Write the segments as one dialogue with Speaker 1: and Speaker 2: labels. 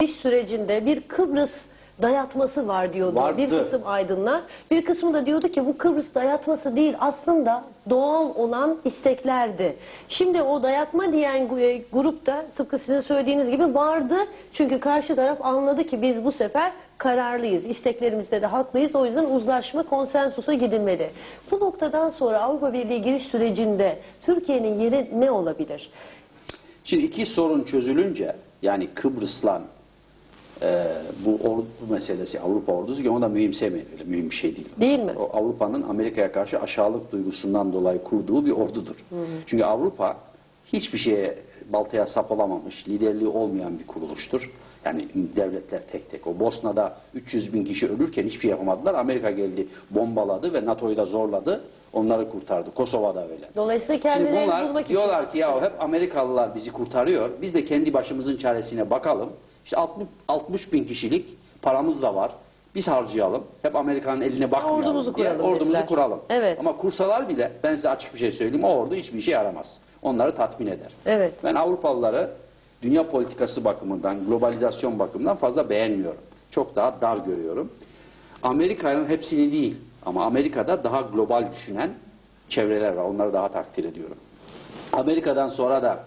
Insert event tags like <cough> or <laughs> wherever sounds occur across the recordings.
Speaker 1: giriş sürecinde bir Kıbrıs dayatması var diyordu
Speaker 2: Vardı.
Speaker 1: bir kısım aydınlar. Bir kısmı da diyordu ki bu Kıbrıs dayatması değil aslında doğal olan isteklerdi. Şimdi o dayatma diyen e, grupta tıpkı sizin söylediğiniz gibi vardı. Çünkü karşı taraf anladı ki biz bu sefer kararlıyız. İsteklerimizde de haklıyız. O yüzden uzlaşma konsensusa gidilmeli. Bu noktadan sonra Avrupa Birliği giriş sürecinde Türkiye'nin yeri ne olabilir?
Speaker 2: Şimdi iki sorun çözülünce yani Kıbrıs'la e, bu ordu meselesi Avrupa ordusu ki onu da mühimsemeyin. Öyle mühim bir şey değil.
Speaker 1: Değil mi?
Speaker 2: O Avrupa'nın Amerika'ya karşı aşağılık duygusundan dolayı kurduğu bir ordudur. Çünkü Avrupa hiçbir şeye baltaya sap olamamış, liderliği olmayan bir kuruluştur. Yani devletler tek tek. O Bosna'da 300 bin kişi ölürken hiçbir şey yapamadılar. Amerika geldi, bombaladı ve NATO'yu da zorladı. Onları kurtardı. Kosova'da öyle.
Speaker 1: Dolayısıyla
Speaker 2: Şimdi
Speaker 1: kendilerini
Speaker 2: bunlar
Speaker 1: bulmak için.
Speaker 2: diyorlar ki ya hep Amerikalılar bizi kurtarıyor. Biz de kendi başımızın çaresine bakalım. İşte 60, 60 bin kişilik paramız da var. Biz harcayalım. Hep Amerika'nın eline bakmayalım
Speaker 1: Ordumuzu
Speaker 2: diye.
Speaker 1: kuralım
Speaker 2: Ordumuzu
Speaker 1: dediler.
Speaker 2: kuralım.
Speaker 1: Evet.
Speaker 2: Ama kursalar bile ben size açık bir şey söyleyeyim. O ordu hiçbir işe yaramaz. Onları tatmin eder.
Speaker 1: Evet.
Speaker 2: Ben Avrupalıları dünya politikası bakımından, globalizasyon bakımından fazla beğenmiyorum. Çok daha dar görüyorum. Amerika'nın hepsini değil ama Amerika'da daha global düşünen çevreler var. Onları daha takdir ediyorum. Amerika'dan sonra da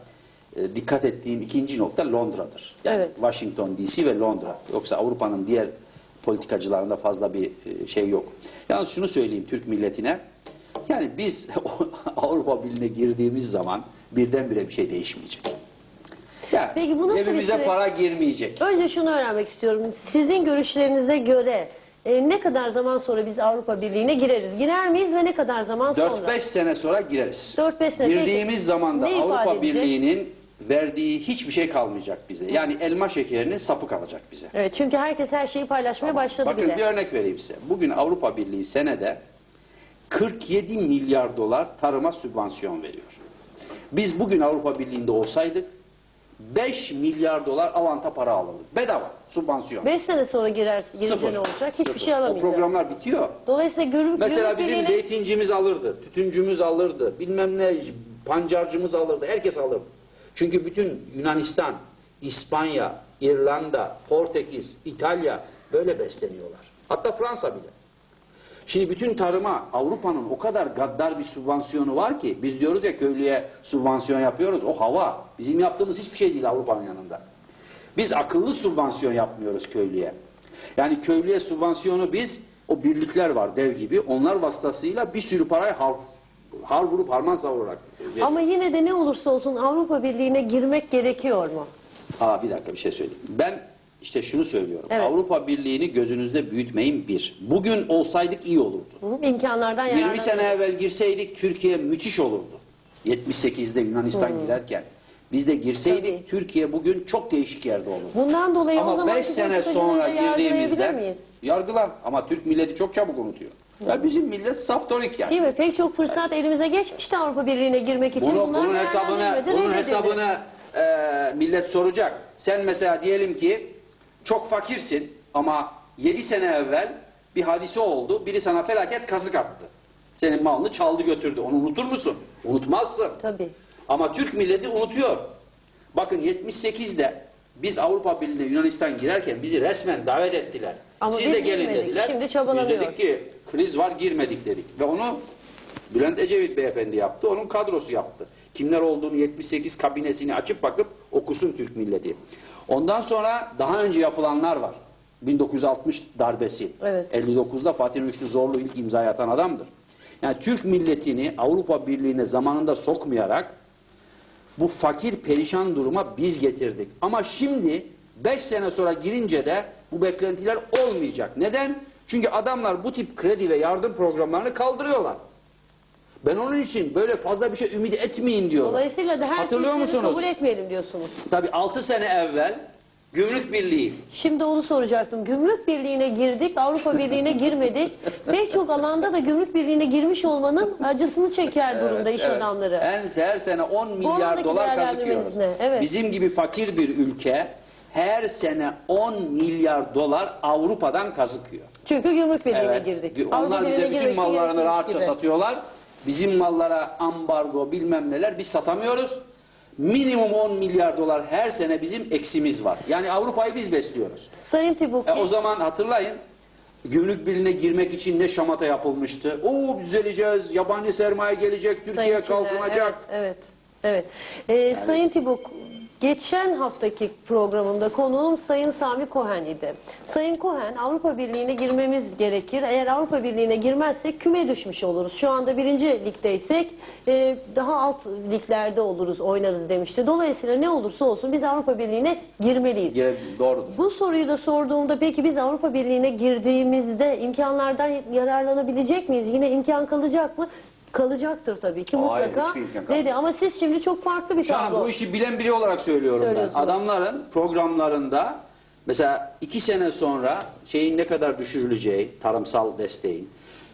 Speaker 2: e, dikkat ettiğim ikinci nokta Londra'dır. Yani
Speaker 1: Evet.
Speaker 2: Washington DC ve Londra. Yoksa Avrupa'nın diğer politikacılarında fazla bir e, şey yok. Yalnız şunu söyleyeyim Türk milletine. Yani biz <laughs> Avrupa Birliği'ne girdiğimiz zaman birdenbire bir şey değişmeyecek. Yani
Speaker 1: Peki bu nasıl bir
Speaker 2: cebimize
Speaker 1: süreç?
Speaker 2: para girmeyecek.
Speaker 1: Önce şunu öğrenmek istiyorum. Sizin görüşlerinize göre e, ne kadar zaman sonra biz Avrupa Birliği'ne gireriz? Girer miyiz ve ne kadar zaman sonra?
Speaker 2: 4-5 sene sonra gireriz.
Speaker 1: 4-5 sene.
Speaker 2: Girdiğimiz
Speaker 1: Peki,
Speaker 2: zaman da
Speaker 1: ne ifade
Speaker 2: Avrupa
Speaker 1: edecek?
Speaker 2: Birliği'nin verdiği hiçbir şey kalmayacak bize. Yani elma şekerinin sapı kalacak bize.
Speaker 1: Evet, çünkü herkes her şeyi paylaşmaya başladı
Speaker 2: Bakın
Speaker 1: bile.
Speaker 2: bir örnek vereyim size. Bugün Avrupa Birliği senede 47 milyar dolar tarıma sübvansiyon veriyor. Biz bugün Avrupa Birliği'nde olsaydık 5 milyar dolar avanta para alırdık. Bedava, sübvansiyon.
Speaker 1: 5 sene sonra girer, girince ne olacak? Hiçbir
Speaker 2: Sıfır.
Speaker 1: şey
Speaker 2: O
Speaker 1: alamayacak.
Speaker 2: programlar bitiyor.
Speaker 1: Dolayısıyla gürü,
Speaker 2: Mesela bizim
Speaker 1: birliğine-
Speaker 2: zeytincimiz alırdı, tütüncümüz alırdı, bilmem ne pancarcımız alırdı, herkes alırdı. Çünkü bütün Yunanistan, İspanya, İrlanda, Portekiz, İtalya böyle besleniyorlar. Hatta Fransa bile. Şimdi bütün tarıma Avrupa'nın o kadar gaddar bir sübvansiyonu var ki biz diyoruz ya köylüye sübvansiyon yapıyoruz. O hava. Bizim yaptığımız hiçbir şey değil Avrupa'nın yanında. Biz akıllı sübvansiyon yapmıyoruz köylüye. Yani köylüye sübvansiyonu biz o birlikler var dev gibi. Onlar vasıtasıyla bir sürü parayı har, har vurup harman savurarak.
Speaker 1: Ama yine de ne olursa olsun Avrupa Birliği'ne girmek gerekiyor mu?
Speaker 2: Aa bir dakika bir şey söyleyeyim. Ben işte şunu söylüyorum.
Speaker 1: Evet.
Speaker 2: Avrupa Birliği'ni gözünüzde büyütmeyin bir. Bugün olsaydık iyi olurdu.
Speaker 1: Hı? İmkanlardan
Speaker 2: 20 sene evvel girseydik Türkiye müthiş olurdu. 78'de Yunanistan girerken. Biz de girseydik
Speaker 1: Tabii.
Speaker 2: Türkiye bugün çok değişik yerde olurdu.
Speaker 1: Bundan dolayı o
Speaker 2: Ama
Speaker 1: zaman
Speaker 2: 5 sene sonra girdiğimizde yargılan ama Türk milleti çok çabuk unutuyor. Ya bizim millet saftorik yani.
Speaker 1: Değil mi? Pek çok fırsat elimize geçmişti Avrupa Birliği'ne girmek için.
Speaker 2: Bunu,
Speaker 1: Bunlar
Speaker 2: bunun hesabını bunun hesabını e, millet soracak. Sen mesela diyelim ki çok fakirsin ama 7 sene evvel bir hadise oldu. Biri sana felaket kazık attı. Senin malını çaldı götürdü. Onu unutur musun? Unutmazsın.
Speaker 1: Tabii.
Speaker 2: Ama Türk milleti unutuyor. Bakın 78'de biz Avrupa Birliği'ne Yunanistan girerken bizi resmen davet ettiler.
Speaker 1: Ama
Speaker 2: Siz de gelin
Speaker 1: girmedik.
Speaker 2: dediler.
Speaker 1: Şimdi
Speaker 2: Biz
Speaker 1: çabalanıyor.
Speaker 2: dedik ki kriz var girmedik dedik. Ve onu Bülent Ecevit beyefendi yaptı. Onun kadrosu yaptı. Kimler olduğunu 78 kabinesini açıp bakıp okusun Türk milleti. Ondan sonra daha önce yapılanlar var. 1960 darbesi.
Speaker 1: Evet.
Speaker 2: 59'da Fatih Rüştü Zorlu ilk imzayı atan adamdır. Yani Türk milletini Avrupa Birliği'ne zamanında sokmayarak bu fakir perişan duruma biz getirdik. Ama şimdi 5 sene sonra girince de bu beklentiler olmayacak. Neden? Çünkü adamlar bu tip kredi ve yardım programlarını kaldırıyorlar. Ben onun için böyle fazla bir şey ümit etmeyin diyorlar.
Speaker 1: Dolayısıyla da her
Speaker 2: Hatırlıyor
Speaker 1: şeyi
Speaker 2: musunuz?
Speaker 1: kabul etmeyelim diyorsunuz.
Speaker 2: Tabii 6 sene evvel Gümrük Birliği
Speaker 1: Şimdi onu soracaktım. Gümrük Birliği'ne girdik, Avrupa Birliği'ne girmedik. <laughs> Pek çok alanda da Gümrük Birliği'ne girmiş olmanın acısını çeker durumda iş
Speaker 2: Evet.
Speaker 1: adamları.
Speaker 2: En her sene 10 milyar dolar kazıkıyoruz.
Speaker 1: ne? Evet.
Speaker 2: Bizim gibi fakir bir ülke her sene 10 milyar dolar Avrupa'dan kazıkıyor.
Speaker 1: Çünkü Gümrük Birliği'ne
Speaker 2: Evet.
Speaker 1: girdik.
Speaker 2: Onlar
Speaker 1: Avrupa
Speaker 2: bize bütün mallarını rahatça
Speaker 1: gibi.
Speaker 2: satıyorlar. Bizim mallara ambargo bilmem neler biz satamıyoruz. minimum 10 milyar dolar her sene bizim eksimiz var. Yani Avrupa'yı biz besliyoruz.
Speaker 1: Sayın Tibuk,
Speaker 2: E, o zaman hatırlayın gümrük birliğine girmek için ne şamata yapılmıştı. Oo düzeleceğiz, yabancı sermaye gelecek, Türkiye
Speaker 1: Sayın
Speaker 2: kalkınacak.
Speaker 1: Evet, evet. evet. Ee, Sayın Tibuk, geçen haftaki programımda konuğum Sayın Sami Cohen idi. Sayın Cohen, Avrupa Birliği'ne girmemiz gerekir. Eğer Avrupa Birliği'ne girmezsek küme düşmüş oluruz. Şu anda birinci ligdeysek e, daha alt liglerde oluruz, oynarız demişti. Dolayısıyla ne olursa olsun biz Avrupa Birliği'ne girmeliyiz.
Speaker 2: Gire- Doğrudur.
Speaker 1: Bu soruyu da sorduğumda peki biz Avrupa Birliği'ne girdiğimizde imkanlardan yararlanabilecek miyiz? Yine imkan kalacak mı? Kalacaktır tabii ki
Speaker 2: Hayır,
Speaker 1: mutlaka.
Speaker 2: hiçbir imkan.
Speaker 1: Dedi ama siz şimdi çok farklı bir
Speaker 2: Şu an
Speaker 1: tablo.
Speaker 2: bu işi bilen biri olarak söylüyorum ben.
Speaker 1: Söylüyorsunuz.
Speaker 2: Adamların programlarında mesela iki sene sonra şeyin ne kadar düşürüleceği, tarımsal desteğin,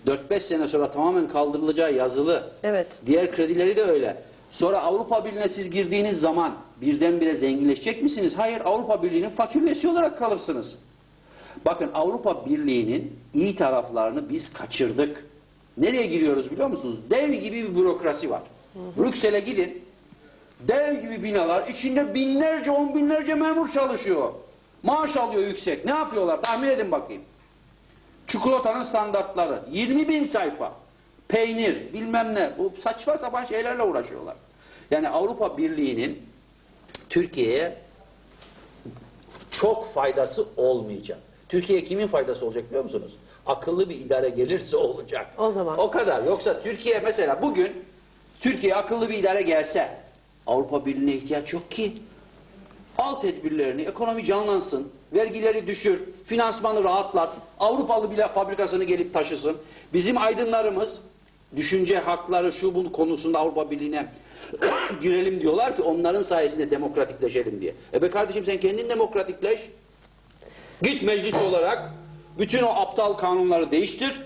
Speaker 2: 4-5 sene sonra tamamen kaldırılacağı yazılı.
Speaker 1: Evet.
Speaker 2: Diğer kredileri de öyle. Sonra Avrupa Birliği'ne siz girdiğiniz zaman birdenbire zenginleşecek misiniz? Hayır, Avrupa Birliği'nin fakir üyesi olarak kalırsınız. Bakın Avrupa Birliği'nin iyi taraflarını biz kaçırdık. Nereye giriyoruz biliyor musunuz? Dev gibi bir bürokrasi var. Brüksel'e gidin. Dev gibi binalar. içinde binlerce, on binlerce memur çalışıyor. Maaş alıyor yüksek. Ne yapıyorlar? Tahmin edin bakayım. Çikolatanın standartları. 20 bin sayfa. Peynir, bilmem ne. Bu saçma sapan şeylerle uğraşıyorlar. Yani Avrupa Birliği'nin Türkiye'ye çok faydası olmayacak. Türkiye kimin faydası olacak biliyor musunuz? Akıllı bir idare gelirse olacak.
Speaker 1: O zaman.
Speaker 2: O kadar. Yoksa Türkiye mesela bugün Türkiye akıllı bir idare gelse Avrupa Birliği'ne ihtiyaç yok ki. Al tedbirlerini, ekonomi canlansın, vergileri düşür, finansmanı rahatlat, Avrupalı bile fabrikasını gelip taşısın. Bizim aydınlarımız düşünce hakları şu bu konusunda Avrupa Birliği'ne <coughs> girelim diyorlar ki onların sayesinde demokratikleşelim diye. E be kardeşim sen kendin demokratikleş. Git meclis olarak bütün o aptal kanunları değiştir.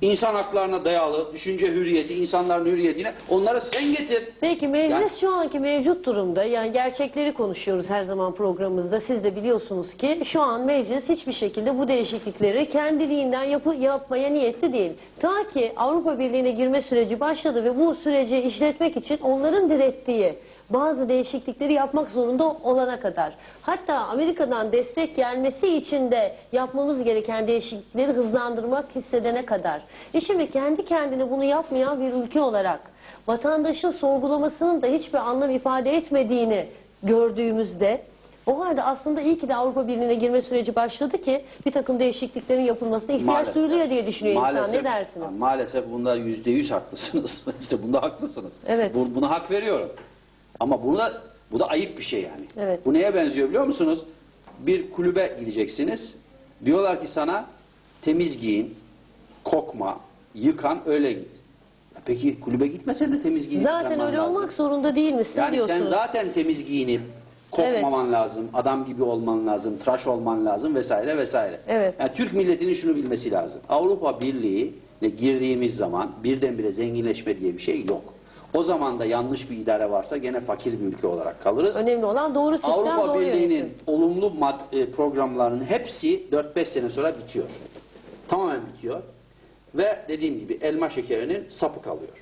Speaker 2: İnsan haklarına dayalı, düşünce hürriyeti, insanların hürriyetine onları sen getir.
Speaker 1: Peki meclis
Speaker 2: Yani-
Speaker 1: şu anki mevcut durumda yani gerçekleri konuşuyoruz her zaman programımızda. Siz de biliyorsunuz ki şu an meclis hiçbir şekilde bu değişiklikleri kendiliğinden yapı, yapmaya niyetli değil. Ta ki Avrupa Birliği'ne girme süreci başladı ve bu süreci işletmek için onların direttiği bazı değişiklikleri yapmak zorunda olana kadar. Hatta Amerika'dan destek gelmesi için de yapmamız gereken değişiklikleri hızlandırmak hissedene kadar. E şimdi kendi kendine bunu yapmayan bir ülke olarak vatandaşın sorgulamasının da hiçbir anlam ifade etmediğini gördüğümüzde o halde aslında iyi ki de Avrupa Birliği'ne girme süreci başladı ki bir takım değişikliklerin yapılmasına ihtiyaç
Speaker 2: Maalesef.
Speaker 1: duyuluyor diye düşünüyor insan. Ne dersiniz?
Speaker 2: Maalesef bunda yüzde yüz haklısınız. <laughs> işte bunda haklısınız.
Speaker 1: Evet.
Speaker 2: Bu, buna hak veriyorum. Ama buna, bu da ayıp bir şey yani.
Speaker 1: Evet.
Speaker 2: Bu neye benziyor biliyor musunuz? Bir kulübe gideceksiniz. Diyorlar ki sana temiz giyin, kokma, yıkan öyle git. Ya Peki kulübe gitmesen de temiz giyinip
Speaker 1: Zaten öyle
Speaker 2: lazım.
Speaker 1: olmak zorunda değil misin
Speaker 2: Yani
Speaker 1: diyorsun.
Speaker 2: sen zaten temiz giyinip kokmaman lazım, adam gibi olman lazım, tıraş olman lazım vesaire vesaire.
Speaker 1: Evet.
Speaker 2: Yani Türk milletinin şunu bilmesi lazım. Avrupa Birliği'ne girdiğimiz zaman birdenbire zenginleşme diye bir şey yok. O zaman da yanlış bir idare varsa gene fakir bir ülke olarak kalırız.
Speaker 1: Önemli olan doğru sistem,
Speaker 2: Avrupa
Speaker 1: doğru
Speaker 2: Birliği'nin
Speaker 1: yönetim.
Speaker 2: olumlu e, programlarının hepsi 4-5 sene sonra bitiyor. Tamamen bitiyor. Ve dediğim gibi elma şekerinin sapı kalıyor.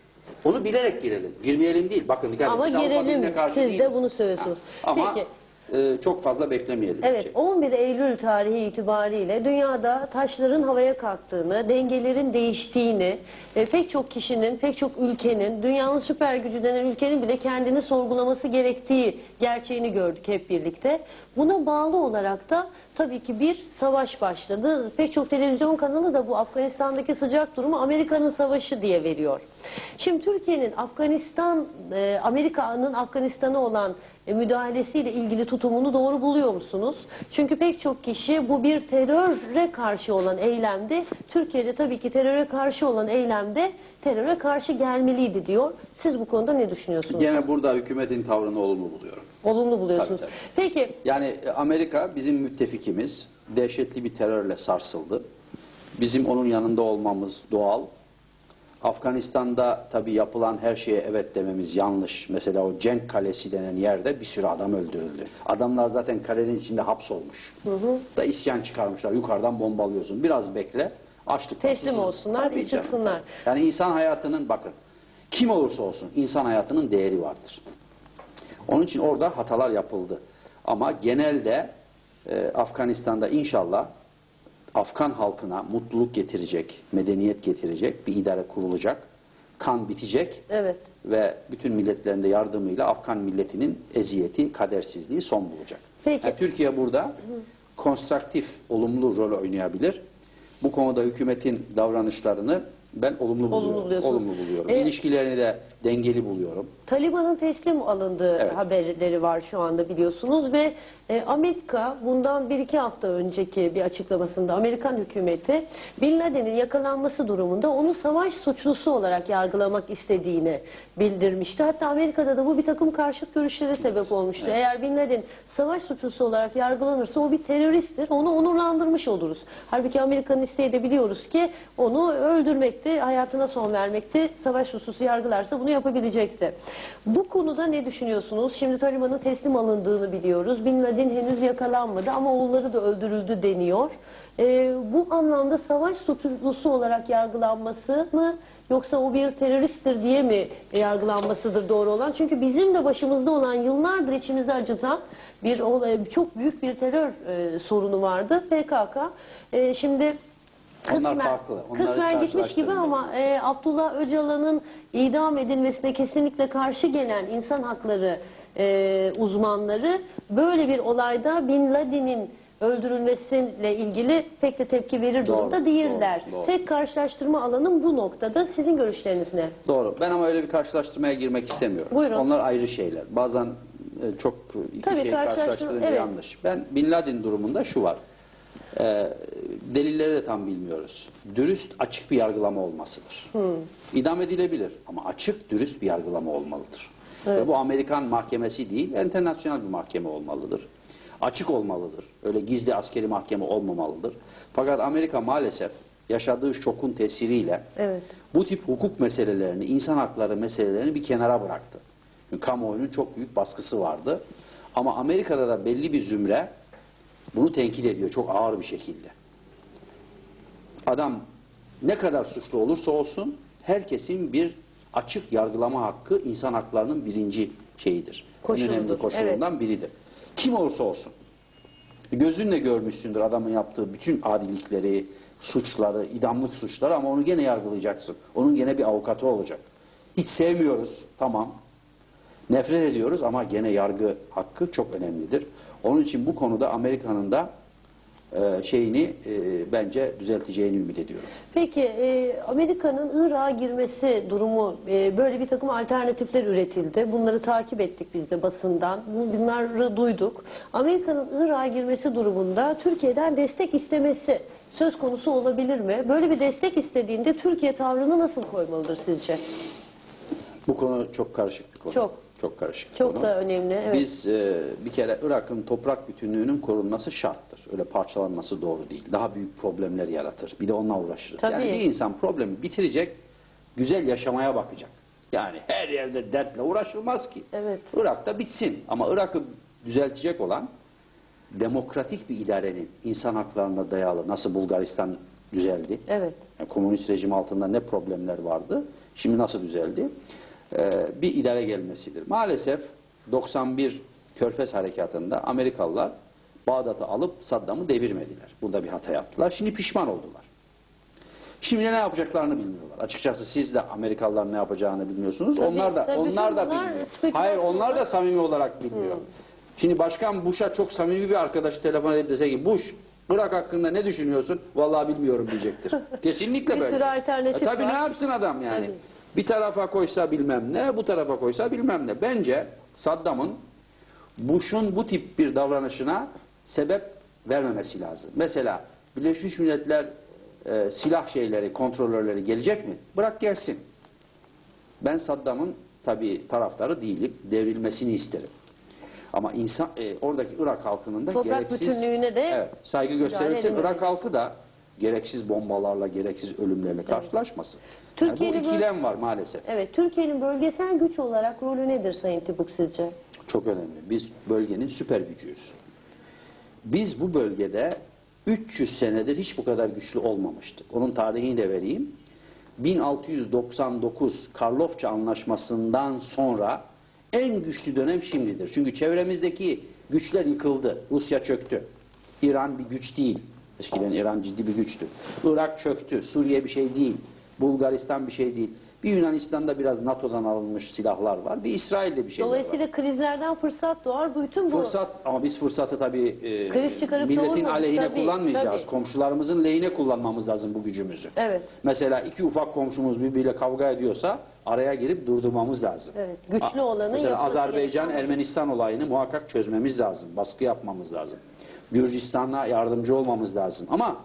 Speaker 2: Onu bilerek girelim. Girmeyelim değil. Bakın dikkat
Speaker 1: Ama girelim. Siz de
Speaker 2: değiliz.
Speaker 1: bunu söylüyorsunuz.
Speaker 2: Ha, Ama
Speaker 1: Peki.
Speaker 2: E, çok fazla beklemeyelim.
Speaker 1: Evet,
Speaker 2: şey.
Speaker 1: 11 Eylül tarihi itibariyle dünyada taşların havaya kalktığını, dengelerin değiştiğini, e, pek çok kişinin, pek çok ülkenin, dünyanın süper gücü denen ülkenin bile kendini sorgulaması gerektiği gerçeğini gördük hep birlikte. Buna bağlı olarak da tabii ki bir savaş başladı. Pek çok televizyon kanalı da bu Afganistan'daki sıcak durumu Amerika'nın savaşı diye veriyor. Şimdi Türkiye'nin Afganistan, e, Amerika'nın Afganistan'a olan e, müdahalesiyle ilgili tutumunu doğru buluyor musunuz? Çünkü pek çok kişi bu bir teröre karşı olan eylemdi. Türkiye'de tabii ki teröre karşı olan eylemde teröre karşı gelmeliydi diyor. Siz bu konuda ne düşünüyorsunuz?
Speaker 2: Gene burada hükümetin tavrını olumlu buluyorum.
Speaker 1: Olumlu buluyorsunuz.
Speaker 2: Tabii,
Speaker 1: Peki
Speaker 2: Yani e, Amerika bizim müttefikimiz. Dehşetli bir terörle sarsıldı. Bizim onun yanında olmamız doğal. Afganistan'da tabii yapılan her şeye evet dememiz yanlış. Mesela o Cenk Kalesi denen yerde bir sürü adam öldürüldü. Adamlar zaten kalenin içinde hapsolmuş. Da isyan çıkarmışlar. Yukarıdan bombalıyorsun. Biraz bekle. Açlık
Speaker 1: Teslim olsunlar,
Speaker 2: Tabii canım,
Speaker 1: çıksınlar.
Speaker 2: tabii. Yani insan hayatının bakın kim olursa olsun insan hayatının değeri vardır. Onun için orada hatalar yapıldı. Ama genelde e, Afganistan'da inşallah Afgan halkına mutluluk getirecek, medeniyet getirecek bir idare kurulacak. Kan bitecek
Speaker 1: Evet.
Speaker 2: ve bütün milletlerin de yardımıyla Afgan milletinin eziyeti, kadersizliği son bulacak.
Speaker 1: Peki.
Speaker 2: Yani Türkiye burada konstruktif, olumlu rol oynayabilir. Bu konuda hükümetin davranışlarını ben olumlu buluyorum.
Speaker 1: buluyorsunuz.
Speaker 2: olumlu buluyorum.
Speaker 1: E-
Speaker 2: İlişkilerini de dengeli buluyorum.
Speaker 1: Taliban'ın teslim alındığı
Speaker 2: Evet.
Speaker 1: haberleri var şu anda biliyorsunuz ve e, Amerika bundan bir iki hafta önceki bir açıklamasında Amerikan hükümeti Bin Laden'in yakalanması durumunda onu savaş suçlusu olarak yargılamak istediğini bildirmişti. Hatta Amerika'da da bu bir takım karşıt görüşlere sebep olmuştu. Eğer Bin Laden savaş suçlusu olarak yargılanırsa o bir teröristtir. Onu onurlandırmış oluruz. Halbuki Amerika'nın isteği de biliyoruz ki onu öldürmekti, hayatına son vermekti. Savaş suçlusu yargılarsa bunu yapabilecekti. Bu konuda ne düşünüyorsunuz? Şimdi Taliban'ın teslim alındığını biliyoruz. Bin Laden henüz yakalanmadı ama oğulları da öldürüldü deniyor. Ee, bu anlamda savaş suçlusu olarak yargılanması mı yoksa o bir teröristtir diye mi yargılanmasıdır doğru olan? Çünkü bizim de başımızda olan yıllardır içimizi acıtan bir olay, çok büyük bir terör e, sorunu vardı. PKK. E, şimdi
Speaker 2: Onlar farklı. Onları
Speaker 1: kısmen gitmiş gibi ama e, Abdullah Öcalan'ın idam edilmesine kesinlikle karşı gelen insan hakları e, uzmanları böyle bir olayda Bin Laden'in öldürülmesiyle ilgili pek de tepki verir
Speaker 2: Doğru,
Speaker 1: durumda değiller.
Speaker 2: doğru, doğru.
Speaker 1: Tek karşılaştırma alanım bu noktada. Sizin görüşleriniz ne?
Speaker 2: Doğru. Ben ama öyle bir karşılaştırmaya girmek istemiyorum.
Speaker 1: Buyurun.
Speaker 2: Onlar ayrı şeyler. Bazen e, çok iki
Speaker 1: Tabii,
Speaker 2: şeyi
Speaker 1: karşılaştırma-
Speaker 2: karşılaştırınca
Speaker 1: evet.
Speaker 2: yanlış. Ben Bin Laden durumunda şu var. E, delilleri de tam bilmiyoruz. Dürüst, açık bir yargılama olmasıdır.
Speaker 1: Hmm.
Speaker 2: İdam edilebilir ama açık, dürüst bir yargılama olmalıdır. Ve bu Amerikan mahkemesi değil, internasyonel bir mahkeme olmalıdır. Açık olmalıdır. Öyle gizli askeri mahkeme olmamalıdır. Fakat Amerika maalesef yaşadığı şokun tesiriyle
Speaker 1: Evet.
Speaker 2: bu tip hukuk meselelerini, insan hakları meselelerini bir kenara bıraktı. Çünkü kamuoyunun çok büyük baskısı vardı. Ama Amerika'da da belli bir zümre bunu tenkit ediyor çok ağır bir şekilde. Adam ne kadar suçlu olursa olsun herkesin bir açık yargılama hakkı insan haklarının birinci şeyidir. En
Speaker 1: Koşuludur,
Speaker 2: önemli koşulundan biridir. Kim olursa olsun. Gözünle görmüşsündür adamın yaptığı bütün adilikleri, suçları, idamlık suçları ama onu gene yargılayacaksın. Onun gene bir avukatı olacak. Hiç sevmiyoruz, tamam. Nefret ediyoruz ama gene yargı hakkı çok önemlidir. Onun için bu konuda Amerika'nın da e, şeyini e, bence düzelteceğini ümit ediyorum.
Speaker 1: Peki e, Amerika'nın Irak'a girmesi durumu böyle bir takım alternatifler üretildi. Bunları takip ettik biz de basından. Bu- Bunları duyduk. Amerika'nın Irak'a girmesi durumunda Türkiye'den destek istemesi söz konusu olabilir mi? Böyle bir destek istediğinde Türkiye tavrını nasıl koymalıdır sizce?
Speaker 2: Bu konu çok karışık bir konu.
Speaker 1: Çok.
Speaker 2: Çok karışık bir
Speaker 1: Çok
Speaker 2: konu.
Speaker 1: da önemli. Evet.
Speaker 2: Biz e, bir kere Irak'ın toprak bütünlüğünün korunması şarttır. Öyle parçalanması doğru değil. Daha büyük problemler yaratır. Bir de onunla uğraşırız.
Speaker 1: Tabii.
Speaker 2: Yani bir insan problemi bitirecek, güzel yaşamaya bakacak. Yani her yerde dertle uğraşılmaz ki.
Speaker 1: Evet.
Speaker 2: Irak'ta bitsin. Ama Irak'ı düzeltecek olan demokratik bir idarenin insan haklarına dayalı nasıl Bulgaristan düzeldi.
Speaker 1: Evet.
Speaker 2: Yani komünist rejim altında ne problemler vardı, şimdi nasıl düzeldi? Ee, bir idare gelmesidir. Maalesef 91 Körfez Harekatı'nda Amerikalılar Bağdat'ı alıp Saddam'ı devirmediler. Burada bir hata yaptılar. Şimdi pişman oldular. Şimdi ne yapacaklarını bilmiyorlar. Açıkçası siz de Amerikalılar ne yapacağını bilmiyorsunuz.
Speaker 1: Tabii,
Speaker 2: onlar da
Speaker 1: tabii,
Speaker 2: onlar da bilmiyor. Hayır, onlar da samimi olarak bilmiyor. Şimdi Başkan Bush'a çok samimi bir arkadaşı telefon edip dese ki Bush Irak hakkında ne düşünüyorsun? Vallahi bilmiyorum diyecektir. <laughs> Kesinlikle
Speaker 1: Bir
Speaker 2: böyle.
Speaker 1: sürü alternatif
Speaker 2: E, tabii
Speaker 1: var.
Speaker 2: ne yapsın adam yani?
Speaker 1: Tabii.
Speaker 2: Bir tarafa koysa bilmem ne, bu tarafa koysa bilmem ne. Bence Saddam'ın Bush'un bu tip bir davranışına sebep vermemesi lazım. Mesela Birleşmiş Milletler e, silah şeyleri, kontrolörleri gelecek mi? Bırak gelsin. Ben Saddam'ın tabii taraftarı değilim. Devrilmesini isterim. Ama insan e, oradaki Irak halkının da
Speaker 1: Toprak
Speaker 2: gereksiz
Speaker 1: bütünlüğüne de
Speaker 2: evet, saygı gösterilse. Irak halkı da gereksiz bombalarla, gereksiz ölümlerle karşılaşmasın.
Speaker 1: Türkiye'nin
Speaker 2: yani bu ikilem var maalesef.
Speaker 1: Evet, Türkiye'nin bölgesel güç olarak rolü nedir Sayın Tibuk sizce?
Speaker 2: Çok önemli. Biz bölgenin süper gücüyüz. Biz bu bölgede 300 senedir hiç bu kadar güçlü olmamıştık. Onun tarihini de vereyim. 1699 Karlofça Anlaşması'ndan sonra En güçlü dönem şimdidir. Çünkü çevremizdeki güçler yıkıldı. Rusya çöktü. İran bir güç değil. Eskiden İran ciddi bir güçtü. Irak çöktü. Suriye bir şey değil. Bulgaristan bir şey değil. Bir Yunanistan'da biraz NATO'dan alınmış silahlar var. Bir İsrail'de bir şeyler var.
Speaker 1: Dolayısıyla krizlerden fırsat doğar. Bütün bu
Speaker 2: Fırsat ama biz fırsatı tabii e,
Speaker 1: Kriz çıkarıp
Speaker 2: milletin
Speaker 1: doğurmadık,
Speaker 2: aleyhine
Speaker 1: tabii,
Speaker 2: kullanmayacağız.
Speaker 1: tabii.
Speaker 2: Komşularımızın lehine kullanmamız lazım bu gücümüzü.
Speaker 1: Evet.
Speaker 2: Mesela iki ufak komşumuz birbiriyle kavga ediyorsa araya girip durdurmamız lazım.
Speaker 1: Evet, güçlü olanın
Speaker 2: Mesela
Speaker 1: yapması
Speaker 2: Azerbaycan
Speaker 1: gereken-
Speaker 2: Ermenistan olayını muhakkak çözmemiz lazım. Baskı yapmamız lazım. Gürcistan'a yardımcı olmamız lazım. Ama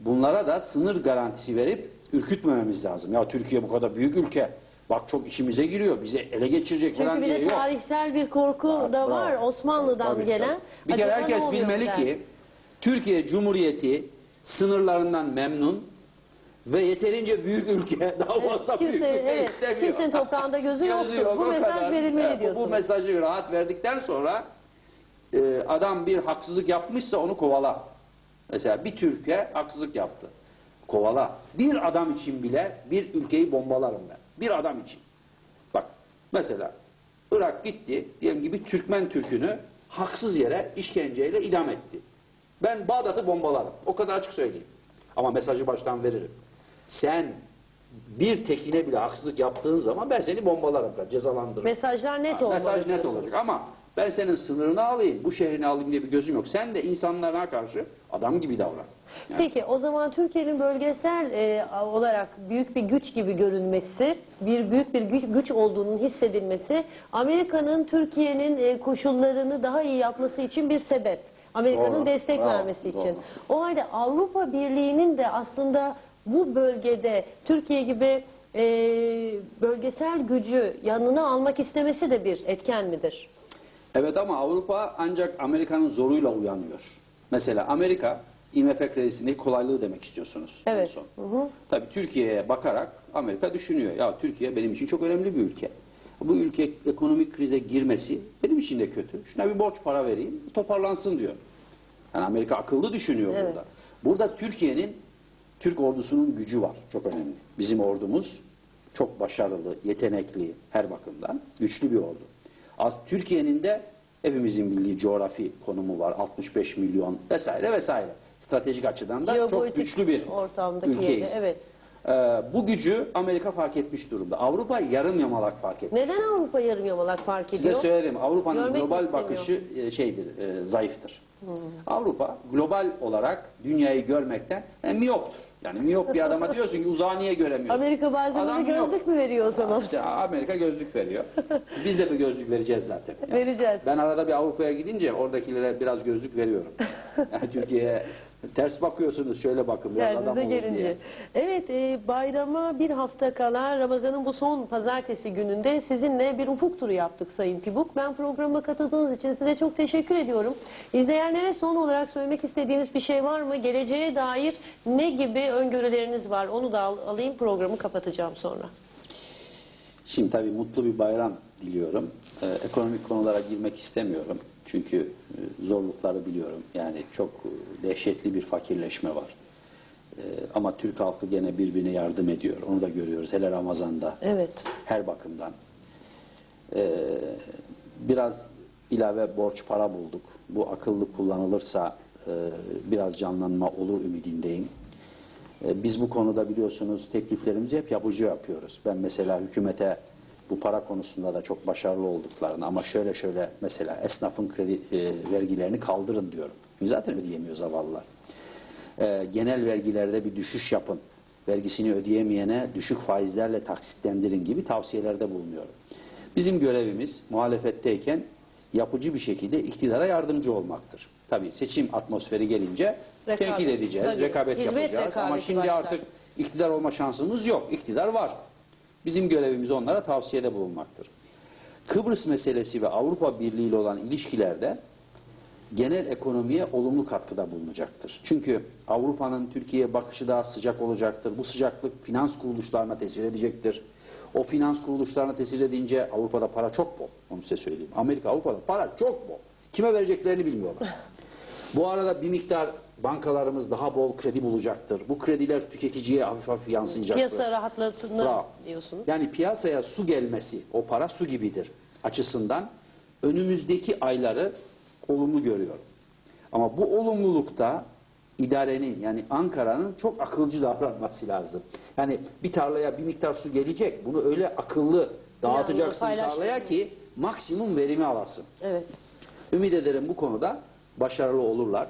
Speaker 2: bunlara da sınır garantisi verip ürkütmememiz lazım. Ya Türkiye bu kadar büyük ülke. Bak çok işimize giriyor. Bize ele geçirecek
Speaker 1: Çünkü
Speaker 2: falan
Speaker 1: bir
Speaker 2: diye
Speaker 1: de
Speaker 2: yok.
Speaker 1: tarihsel bir korku
Speaker 2: Bravo,
Speaker 1: da
Speaker 2: bravo.
Speaker 1: var Osmanlı'dan
Speaker 2: Tabii,
Speaker 1: gelen.
Speaker 2: tabii. Bir kere
Speaker 1: Acaba ne
Speaker 2: herkes
Speaker 1: oluyor
Speaker 2: bilmeli
Speaker 1: der?
Speaker 2: ki Türkiye Cumhuriyeti sınırlarından memnun ve yeterince büyük ülke <laughs> daha fazla
Speaker 1: kimse-
Speaker 2: büyük ülke
Speaker 1: evet,
Speaker 2: istemiyor.
Speaker 1: kimsenin toprağında gözü yoktur. Bu
Speaker 2: o
Speaker 1: mesaj verilmeli
Speaker 2: Evet, bu- Bu
Speaker 1: diyorsunuz.
Speaker 2: mesajı rahat verdikten sonra e, adam bir haksızlık yapmışsa onu kovala. Mesela bir Türkiye haksızlık yaptı. Kovala. Bir adam için bile bir ülkeyi bombalarım ben. Bir adam için. Bak mesela Irak gitti diyelim ki bir Türkmen Türk'ünü haksız yere işkenceyle idam etti. Ben Bağdat'ı bombalarım. O kadar açık söyleyeyim. Ama mesajı baştan veririm. Sen bir tekine bile haksızlık yaptığın zaman ben seni bombalarım, ben cezalandırırım.
Speaker 1: Mesajlar net olmalı.
Speaker 2: Mesaj net olacak ama ben senin sınırını alayım, bu şehrini alayım diye bir gözüm yok. Sen de insanlara karşı adam gibi davran. Yani
Speaker 1: Peki o zaman Türkiye'nin bölgesel e, olarak büyük bir güç gibi görünmesi, bir büyük bir güç, güç olduğunun hissedilmesi, Amerika'nın Türkiye'nin e, koşullarını daha iyi yapması için bir sebep. Amerika'nın
Speaker 2: Doğru,
Speaker 1: destek
Speaker 2: bravo,
Speaker 1: vermesi için.
Speaker 2: doğru.
Speaker 1: O halde Avrupa Birliği'nin de aslında bu bölgede Türkiye gibi e, bölgesel gücü yanına almak istemesi de bir etken midir?
Speaker 2: Evet ama Avrupa ancak Amerika'nın zoruyla uyanıyor. Mesela Amerika IMF kredisindeki kolaylığı demek istiyorsunuz. en
Speaker 1: Evet.
Speaker 2: son.
Speaker 1: Hı hı.
Speaker 2: Tabii Türkiye'ye bakarak Amerika düşünüyor. Ya Türkiye benim için çok önemli bir ülke. Bu ülke ekonomik krize girmesi benim için de kötü. Şuna bir borç para vereyim, toparlansın diyor. Yani Amerika akıllı düşünüyor
Speaker 1: Evet.
Speaker 2: burada. Burada Türkiye'nin, Türk ordusunun gücü var. Çok önemli. Bizim ordumuz çok başarılı, yetenekli her bakımdan. Güçlü bir ordu. Az Türkiye'nin de hepimizin bildiği coğrafi konumu var. 65 milyon vesaire vesaire. Stratejik açıdan da çok güçlü bir
Speaker 1: ortamdaki
Speaker 2: ülkeyiz.
Speaker 1: yeri, evet.
Speaker 2: Ee, bu gücü Amerika fark etmiş durumda. Avrupa yarım yamalak fark etmiş.
Speaker 1: Neden Avrupa yarım yamalak fark ediyor?
Speaker 2: Size söyledim Avrupa'nın
Speaker 1: Görmek
Speaker 2: global
Speaker 1: istemiyor?
Speaker 2: bakışı e, şeydir, e, zayıftır. Avrupa global olarak dünyayı görmekten e, miyoptur. Yani miyop bir adama diyorsun ki uzağı niye göremiyorsun?
Speaker 1: Amerika bazen
Speaker 2: Adam
Speaker 1: bize
Speaker 2: miyop.
Speaker 1: gözlük mü veriyor o zaman?
Speaker 2: İşte Amerika gözlük veriyor. <laughs> Biz de bir gözlük vereceğiz zaten. Yani
Speaker 1: Vereceğiz.
Speaker 2: Ben arada bir Avrupa'ya gidince oradakilere biraz gözlük veriyorum. <laughs> Yani Türkiye'ye ters bakıyorsunuz şöyle bakın biraz adam
Speaker 1: Kendinize gelince.
Speaker 2: diye.
Speaker 1: Evet e, bayrama bir hafta kala Ramazan'ın bu son pazartesi gününde sizinle bir ufuk turu yaptık Sayın Tibuk. Ben programa katıldığınız için size çok teşekkür ediyorum. İzleyenlere son olarak söylemek istediğiniz bir şey var mı? Geleceğe dair ne gibi öngörüleriniz var? Onu da al- alayım programı kapatacağım sonra.
Speaker 2: Şimdi tabii mutlu bir bayram diliyorum. Ee, ekonomik konulara girmek istemiyorum. Çünkü e, zorlukları biliyorum. Yani çok e, dehşetli bir fakirleşme var. Ee, ama Türk halkı gene birbirine yardım ediyor. Onu da görüyoruz. Hele Ramazan'da.
Speaker 1: Evet.
Speaker 2: Her bakımdan. Ee, biraz ilave borç para bulduk. Bu akıllı kullanılırsa e, biraz canlanma olur ümidindeyim. E, Biz bu konuda biliyorsunuz tekliflerimizi hep yapıcı yapıyoruz. Ben mesela hükümete bu para konusunda da çok başarılı olduklarını ama şöyle şöyle mesela esnafın kredi e, vergilerini kaldırın diyorum. Zaten ödeyemiyor zavallılar. E, genel vergilerde bir düşüş yapın. Vergisini ödeyemeyene düşük faizlerle taksitlendirin gibi tavsiyelerde bulunuyorum. Bizim görevimiz muhalefetteyken yapıcı bir şekilde iktidara yardımcı olmaktır. Tabii seçim atmosferi gelince
Speaker 1: Rekabet.
Speaker 2: tenkit edeceğiz,
Speaker 1: Tabii.
Speaker 2: rekabet
Speaker 1: Hizmet
Speaker 2: yapacağız ama şimdi
Speaker 1: başlar.
Speaker 2: artık iktidar olma şansımız yok. İktidar var. Bizim görevimiz onlara tavsiyede bulunmaktır. Kıbrıs meselesi ve Avrupa Birliği ile olan ilişkilerde genel ekonomiye olumlu katkıda bulunacaktır. Çünkü Avrupa'nın Türkiye'ye bakışı daha sıcak olacaktır. Bu sıcaklık finans kuruluşlarına tesir edecektir. O finans kuruluşlarına tesir edince Avrupa'da para çok bol. Onu size söyleyeyim. Amerika Avrupa'da para çok bol. Kime vereceklerini bilmiyorlar. Bu arada bir miktar bankalarımız daha bol kredi bulacaktır. Bu krediler tüketiciye hafif hafif yansıyacaktır.
Speaker 1: Piyasa rahatlatını
Speaker 2: Bravo.
Speaker 1: diyorsunuz.
Speaker 2: Yani piyasaya su gelmesi, o para su gibidir. açısından önümüzdeki ayları olumlu görüyorum. Ama bu olumlulukta idarenin yani Ankara'nın çok akılcı davranması lazım. Yani bir tarlaya bir miktar su gelecek. Bunu öyle akıllı dağıtacaksın
Speaker 1: paylaş-
Speaker 2: tarlaya ki maksimum verimi alasın.
Speaker 1: Evet.
Speaker 2: Ümit ederim bu konuda başarılı olurlar.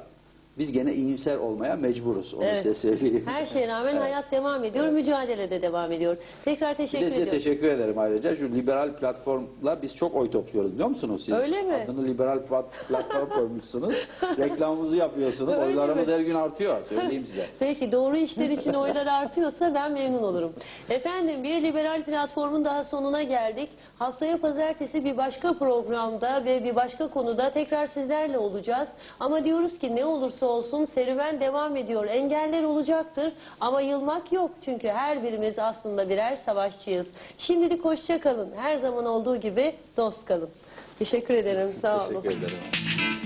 Speaker 2: Biz gene iyimser olmaya mecburuz. Onu
Speaker 1: Evet.
Speaker 2: size söyleyeyim.
Speaker 1: Her şeye rağmen hayat devam ediyor, mücadele de devam ediyor. Tekrar teşekkür
Speaker 2: de size
Speaker 1: ediyorum.
Speaker 2: teşekkür ederim ayrıca. Şu liberal platformla biz çok oy topluyoruz biliyor musunuz siz?
Speaker 1: Öyle mi?
Speaker 2: Adını liberal plat- platform koymuşsunuz. <laughs> Reklamımızı yapıyorsunuz.
Speaker 1: Öyle
Speaker 2: Oylarımız
Speaker 1: mi?
Speaker 2: her gün artıyor. Söyleyeyim size. <laughs>
Speaker 1: Peki doğru işler için oylar artıyorsa ben memnun olurum. Efendim bir liberal platformun daha sonuna geldik. Haftaya pazartesi bir başka programda ve bir başka konuda tekrar sizlerle olacağız. Ama diyoruz ki ne olursa olsun serüven devam ediyor. Engeller olacaktır ama yılmak yok. Çünkü her birimiz aslında birer savaşçıyız. Şimdilik hoşça kalın. Her zaman olduğu gibi dost kalın. Teşekkür ederim. Sağ olun.
Speaker 2: Teşekkür ederim.